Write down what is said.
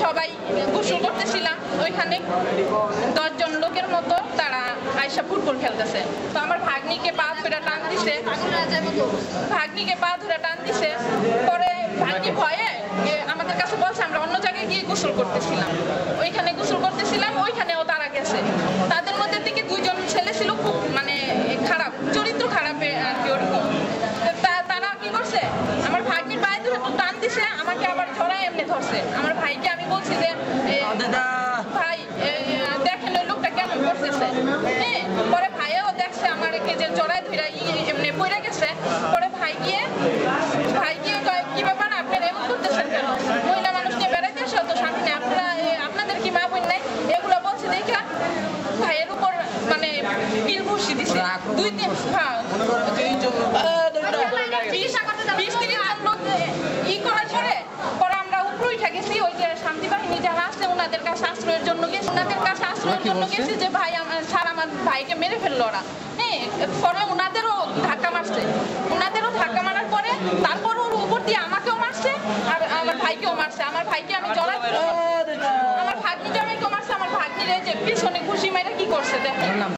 সবাই গোসল করতেছিলাম। ওইখানে দশজন লোকের মতো তারা আয়সা ফুটবল খেলতেছে। তো আমার ভাগ্নিকে পা ধরে টান দিছে। ভাগ্নিকে পা ধরে টান দিছে। পরে ভাগ্নি ভয়ে আমাদের কাছে বলছে, আমরা অন্য জায়গায় গিয়ে গোসল করতেছিলাম। ওইখানে গোসল করতেছিলাম, ওইখানেও তারা গেছে। তাদের মধ্যে থেকে দুইজন ছেলে ছিল খুব মানে খারাপ চরিত্র খারাপে আর কি ওরকম তো তা- তারা কি করছে আমার ভাগ্নির পায়ে ধরে তো টান দিছে আমাকে আবার ধরায় এমনি ধরছে। আমার ভাইকে আমি বলছি যে ভাই দেখেন ওই লোকটা কেমন করতেছে। হ্যাঁ পরে ভাইও দেখছে আমার যে জড়ায় ধরে এমনি পড়ে গেছে। পরে ভাই গিয়ে ভাই গিয়ে কি ব্যাপার? আপনারা এমন করতেছেন কেন? মহিলা মানুষ নিয়ে বেড়াইতে আসো তো নেই আপনারা আপনাদের কি মা বোন নাই? এগুলো বলছে দেখা ভাইয়ের উপর মানে বিল দিছে। দুই দিন হ্যাঁ। গেছি ওই যে শান্তি বাহিনী যারা আছে ওনাদের কাছে আশ্রয়ের জন্য গেছে ওনাদের কাছে আশ্রয়ের জন্য গেছে যে ভাই স্যার আমার ভাইকে মেরে ফেলল ওরা। হ্যাঁ পরে ওনাদেরও ধাক্কা মারছে। ওনাদেরও ধাক্কা মারার পরে তারপর ওর উপর দিয়ে আমাকেও মারছে আর আমার ভাইকেও মারছে। আমার ভাইকে আমি জড়া আমার ভাগ্নি জড়াইকেও মারছে। আমার ভাগ্নিরে যে